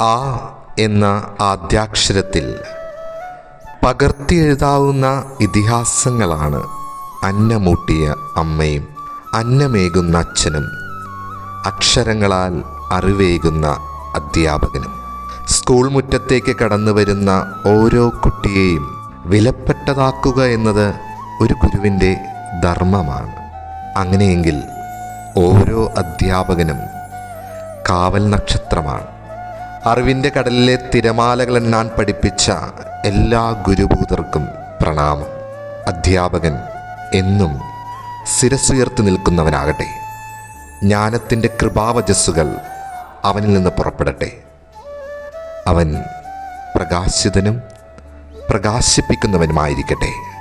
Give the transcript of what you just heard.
ആ എന്ന ആദ്യാക്ഷരത്തിൽ പകർത്തിയെഴുതാവുന്ന ഇതിഹാസങ്ങളാണ് അന്നമൂട്ടിയ അമ്മയും അന്നമേകുന്ന അച്ഛനും അക്ഷരങ്ങളാൽ അറിവേകുന്ന അധ്യാപകനും. സ്കൂൾ മുറ്റത്തേക്ക് കടന്നു വരുന്ന ഓരോ കുട്ടിയെയും വിലപ്പെട്ടതാക്കുക എന്നത് ഒരു ഗുരുവിന്റെ ധർമ്മമാണ്. അങ്ങനെയെങ്കിൽ ഓരോ അധ്യാപകനും കാവൽ നക്ഷത്രമാണ്. അറിവിന്റെ കടലിലെ തിരമാലകൾ എണ്ണാൻ പഠിപ്പിച്ച എല്ലാ ഗുരുഭൂതർക്കും പ്രണാമം. അധ്യാപകൻ എന്നും ശിരസുയർത്തി നിൽക്കുന്നവനാകട്ടെ. ജ്ഞാനത്തിന്റെ കൃപാവചസ്സുകൾ അവനിൽ നിന്ന് പുറപ്പെടട്ടെ. അവൻ പ്രകാശിതനും പ്രകാശിപ്പിക്കുന്നവനുമായിരിക്കട്ടെ.